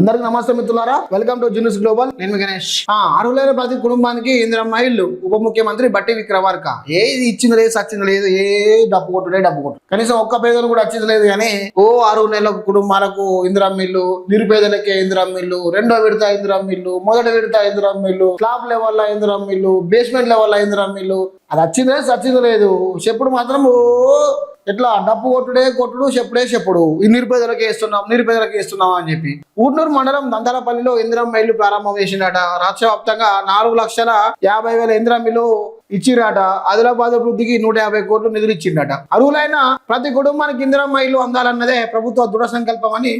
అందరికి నమస్తే మిత్రులారా. వెల్కమ్ టు జిన్యూస్ గ్లోబల్ నేను గణేష్. ఆ, అర్హులైన ప్రతి కుటుంబానికి ఇందిరమ్మ ఇల్లు ఉప ముఖ్యమంత్రి బట్టి విక్రమార్క. ఏది ఇచ్చింది లేదు సచ్చింది లేదు ఏ డబ్బు కొట్టుడే డబ్బు కొట్టు. కనీసం ఒక్క పేదలు కూడా వచ్చింది లేదు కానీ ఓ ఆరు నెలల కుటుంబాలకు ఇందిరమ్మ ఇల్లు నిరుపేదలకే ఇందిరమ్మ ఇల్లు రెండో విడత ఇందిరమ్మ ఇల్లు మొదటి విడత ఇందిరమ్మ ఇల్లు స్లాబ్ లెవెల్ ఇందిరమ్మ ఇల్లు బేస్మెంట్ లెవెల్ ఇందిరమ్మ ఇల్లు అది వచ్చింది సచ్చింది లేదు. చెప్పుడు మాత్రం ఓ ఎట్లా? డప్పు కొట్టుడే కొట్టుడు చెప్పుడే చెప్పుడు. ఈ నిరుపేదలకు వేస్తున్నాం నిరుపేదలకు వేస్తున్నాం అని చెప్పి. ఊట్నూరు మండలం దందరపల్లిలో ఇంద్రం మైళ్ళు ప్రారంభం చేసిండట. రాష్ట్ర వ్యాప్తంగా నాలుగు లక్షల యాభై వేల ఇంద్రం మిల్లు ఇచ్చిరట ఆదిలాబాద్ అభివృద్ధికి నూట యాభై కోట్లు నిధులు ఇచ్చిండట. అర్హులైన ప్రతి కుటుంబానికి ఇంద్రం మైలు అందాలన్నదే ప్రభుత్వ దృఢ సంకల్పం అని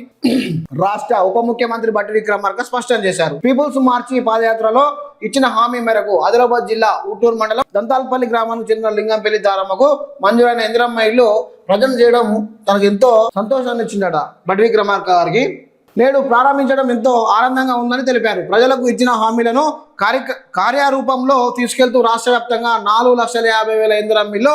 రాష్ట్ర ఉప ముఖ్యమంత్రి బట్టి విక్రమార్క స్పష్టం చేశారు. పీపుల్స్ మార్చి పాదయాత్రలో ఇచ్చిన హామీ మేరకు ఆదిలాబాద్ జిల్లా ఊటూరు మండలం దంతాల్పల్లి గ్రామానికి చెందిన లింగంపల్లి దారమ్మకు మంజూరైన ఇందిరమ్మ ఇల్లు ప్రజలు చేయడం తనకు ఎంతో సంతోషాన్ని ఇచ్చిందట. బట్టి విక్రమార్క గారికి నేడు ప్రారంభించడం ఎంతో ఆనందంగా ఉందని తెలిపారు. ప్రజలకు ఇచ్చిన హామీలను కార్య కార్యరూపంలో తీసుకెళ్తూ రాష్ట్ర వ్యాప్తంగా నాలుగు లక్షల యాభై వేల ఇందిరమ్మిల్లు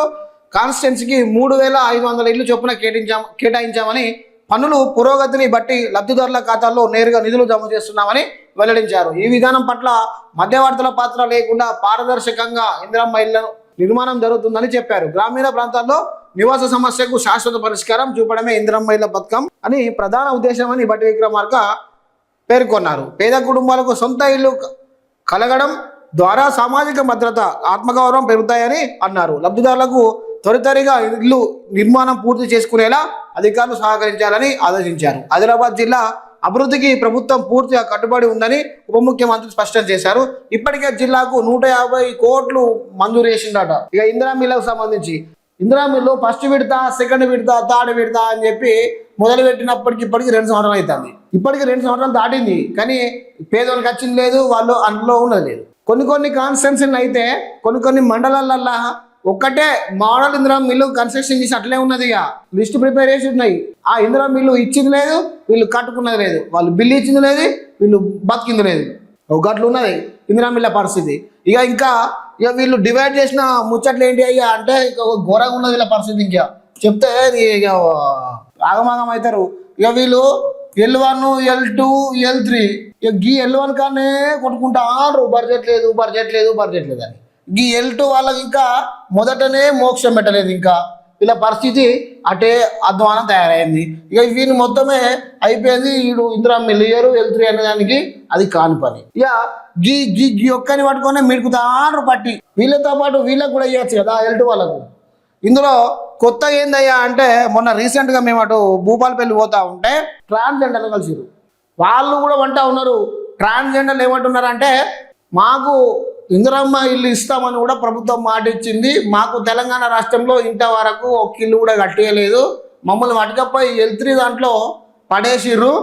కాన్స్టిట్యున్సీకి మూడు వేల ఐదు వందల ఇల్లు చొప్పున కేటాయించాం కేటాయించామని పనులు పురోగతిని బట్టి లబ్ధిదారుల ఖాతాల్లో నేరుగా నిధులు జమ చేస్తున్నామని వెల్లడించారు. ఈ విధానం పట్ల మధ్యవర్తుల పాత్ర లేకుండా పారదర్శకంగా ఇందిరమ్మ ఇళ్ళ నిర్మాణం జరుగుతుందని చెప్పారు. గ్రామీణ ప్రాంతాల్లో నివాస సమస్యకు శాశ్వత పరిష్కారం చూపడమే ఇందిరమ్మ ఇళ్ళ పథకం అని ప్రధాన ఉద్దేశం అని బట్టి విక్రమార్క పేర్కొన్నారు. పేద కుటుంబాలకు సొంత ఇల్లు కలగడం ద్వారా సామాజిక భద్రత ఆత్మగౌరవం పెరుగుతాయని అన్నారు. లబ్ధిదారులకు త్వరితరిగా ఇల్లు నిర్మాణం పూర్తి చేసుకునేలా అధికారులు సహకరించాలని ఆదేశించారు. ఆదిలాబాద్ జిల్లా అభివృద్ధికి ప్రభుత్వం పూర్తిగా కట్టుబడి ఉందని ఉప ముఖ్యమంత్రి స్పష్టం చేశారు. ఇప్పటికే జిల్లాకు నూట యాభై కోట్లు మంజూరు చేసిందట ఇక ఇందిరా మిల్లకు సంబంధించి ఇందిరా మిల్లు ఫస్ట్ విడత సెకండ్ విడత థర్డ్ విడత అని చెప్పి మొదలు పెట్టినప్పటికి ఇప్పటికి రెండు సంవత్సరాలు అవుతుంది ఇప్పటికి రెండు సంవత్సరాలు దాటింది. కానీ పేదోళ్ళకి వచ్చింది లేదు వాళ్ళు అందులో ఉన్నది లేదు. కొన్ని కొన్ని కాన్స్టెన్సీలు అయితే కొన్ని కొన్ని మండలాలల్లా ఒక్కటే మోడల్ ఇందిరా మిల్లు కన్స్ట్రక్షన్ చేసి అట్లే ఉన్నది ఇక. లిస్ట్ ప్రిపేర్ చేసి ఉన్నాయి. ఆ ఇందిరా మిల్లు ఇచ్చింది లేదు వీళ్ళు కట్టుకున్నది లేదు. వాళ్ళు బిల్లు ఇచ్చింది లేదు వీళ్ళు బతికింది లేదు. ఒక గట్లు ఉన్నది ఇందిరా మిల్ల పరిస్థితి. ఇక ఇంకా ఇక వీళ్ళు డివైడ్ చేసిన ముచ్చట్లు ఏంటి అయ్యా అంటే ఇక ఘోరంగా ఉన్నది వీళ్ళ పరిస్థితి ఇంకా. చెప్తే ఇక ఆగమాగం అవుతారు. ఇక వీళ్ళు L one L two L three ఇక గీ ఎల్ వన్ కానీ కొట్టుకుంటా బడ్జెట్ లేదు బడ్జెట్ లేదు బడ్జెట్ లేదు అని ఈ ఎల్ టూ వాళ్ళకి ఇంకా మొదటనే మోక్షం పెట్టలేదు ఇంకా. వీళ్ళ పరిస్థితి అటే అధ్వానం తయారైంది. ఇక వీని మొత్తమే అయిపోయింది వీడు ఇందిరా మిలియరు ఎల్ త్రీ అనే దానికి అది కాని పని. ఇక గీ గీ గీ ఒక్కని పట్టుకొని మిడుకుతారు పట్టి. వీళ్ళతో పాటు వీళ్ళకి కూడా ఇవ్వచ్చు కదా ఎల్ టూ వాళ్ళకు. ఇందులో కొత్త ఏందయ్యా అంటే మొన్న రీసెంట్గా మేము అటు భూపాలపల్లి పోతా ఉంటే ట్రాన్స్జెండర్లు కలిసిరు వాళ్ళు కూడా వంట ఉన్నారు. ట్రాన్స్జెండర్లు ఏమంటున్నారంటే మాకు ఇందిరమ్మ ఇల్లు ఇస్తామని కూడా ప్రభుత్వం మాట ఇచ్చింది. మాకు తెలంగాణ రాష్ట్రంలో ఇంత వరకు ఒక ఇల్లు కూడా కట్టేయలేదు. మమ్మల్ని వడ్డప్పై ఎల్ త్రీ దాంట్లో పడేసిర్రు.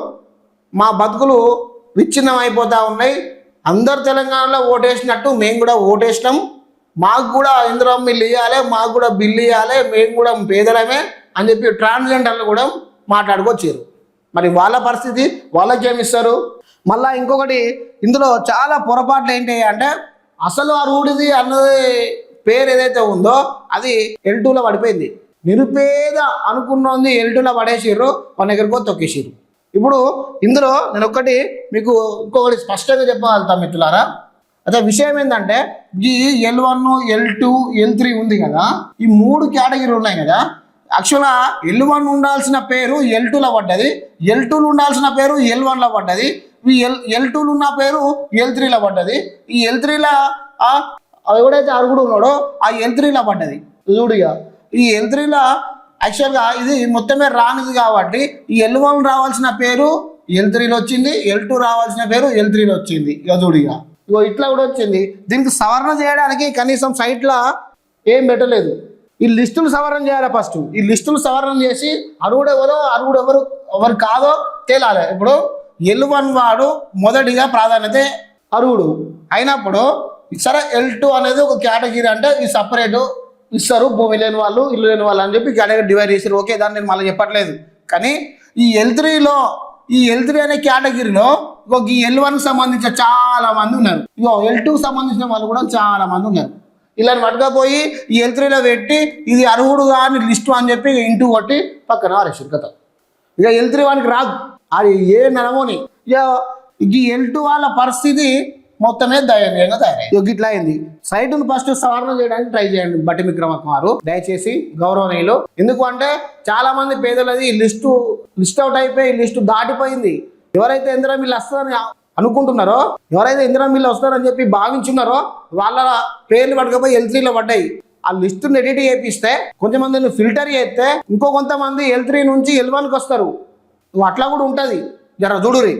మా బతుకులు విచ్ఛిన్నం అయిపోతా ఉన్నాయి. అందరు తెలంగాణలో ఓటేసినట్టు మేము కూడా ఓటేసినాం. మాకు కూడా ఇందిరమ్మ ఇల్లు ఇవ్వాలి మాకు కూడా బిల్లు ఇవ్వాలి మేము కూడా పేదలమే అని చెప్పి ట్రాన్స్జెండర్లు కూడా మాట్లాడుకొచ్చారు మరి వాళ్ళ పరిస్థితి వాళ్ళకి మళ్ళీ ఇస్తారు ఇంకొకటి ఇందులో చాలా పొరపాట్లు ఏంటి అంటే అసలు ఆ అన్నది పేరు ఏదైతే ఉందో అది ఎల్టూలో పడిపోయింది. నిరుపేద అనుకున్నది ఎల్టూలో పడేసిర్రు మన దగ్గరకు తొక్కేసిర్రు. ఇప్పుడు ఇందులో నేను ఒక్కటి మీకు ఇంకొకటి స్పష్టంగా చెప్పగలుగుతా మిత్రులారా. అదే విషయం ఏంటంటే ఈ L one L two L three ఉంది కదా ఈ మూడు కేటగిరీలు ఉన్నాయి కదా. యాక్చువల్గా ఎల్ వన్ ఉండాల్సిన పేరు ఎల్ టూలో పడ్డది ఎల్ టూలో ఉండాల్సిన పేరు ఎల్ వన్లో పడ్డది. ఈ ఎల్ ఎల్ టూలు ఉన్న పేరు ఎల్ త్రీలో పడ్డది. ఈ ఎల్ త్రీలో ఎవడైతే అరుగుడు ఉన్నాడో. ఆ ఎల్ త్రీలో పడ్డది. చూడుగా ఈ ఎల్ త్రీలో యాక్చువల్గా ఇది మొత్తమే రానిది కాబట్టి ఈ ఎల్ వన్ రావాల్సిన పేరు ఎల్ త్రీలో వచ్చింది. ఎల్ టూ రావాల్సిన పేరు ఎల్ త్రీలో వచ్చింది. ఇక చూడిగా ఇగో ఇట్లా కూడా వచ్చింది. దీనికి సవరణ చేయడానికి కనీసం సైట్లో ఏం పెట్టలేదు. ఈ లిస్టులు సవరణ చేయాలి ఫస్ట్ ఈ లిస్టులు సవరణ చేసి అరుగుడు ఎవరో అరుగుడు ఎవరు ఎవరు కాదో తేలాలి. ఇప్పుడు ఎల్ వన్ వాడు మొదటిగా ప్రాధాన్యత అర్హుడు. అయినప్పుడు సరే ఎల్ టూ అనేది ఒక కేటగిరీ అంటే ఈ సపరేటు ఇస్తారు భూమి లేని వాళ్ళు ఇల్లు లేని వాళ్ళు అని చెప్పి కేటగిరీ డివైడ్ చేశారు ఓకే దాన్ని నేను మళ్ళీ చెప్పట్లేదు. కానీ ఈ ఎల్ త్రీలో ఈ ఎల్ త్రీ అనే కేటగిరీలో ఒక ఈ ఎల్ వన్ సంబంధించిన చాలా మంది ఉన్నారు. ఇగో ఎల్ టూకి సంబంధించిన వాళ్ళు కూడా చాలా మంది ఉన్నారు. ఇలా పట్టుకపోయి ఈ ఎల్ త్రీలో పెట్టి ఇది అర్హుడు కానీ లిస్టు అని చెప్పి ఇంటూ కొట్టి పక్కన ఆరేసారు కథ. ఇక ఎల్ త్రీ వానికి రాదు. అది ఏ నడమోని ఇక ఈ ఎల్టు వాళ్ళ పరిస్థితి మొత్తమే దయనీయంగా తయారైంది. ఇట్లా అయింది. సైట్ను ఫస్ట్ సవరణ చేయడానికి ట్రై చేయండి బట్టి విక్రమక్క వారు దయచేసి గౌరవనీయులు ఎందుకు అంటే చాలా మంది పేదలది లిస్టు లిస్ట్ అవుట్ అయిపోయి లిస్టు దాటిపోయింది. ఎవరైతే ఇందిరా మిల్లు వస్తుందని అనుకుంటున్నారో ఎవరైతే ఇందిరా మిల్లు వస్తారని చెప్పి భావించున్నారో వాళ్ళ పేర్లు పట్టుకపోయి ఎల్ త్రీలో పడ్డాయి. ఆ లిస్టును ఎడిట్ చేపిస్తే కొంతమందిని ఫిల్టర్ చేస్తే ఇంకో కొంతమంది ఎల్ త్రీ నుంచి ఎల్ వన్కి వస్తారు. నువ్వు అట్లా కూడా ఉంటుంది. జర చూడురి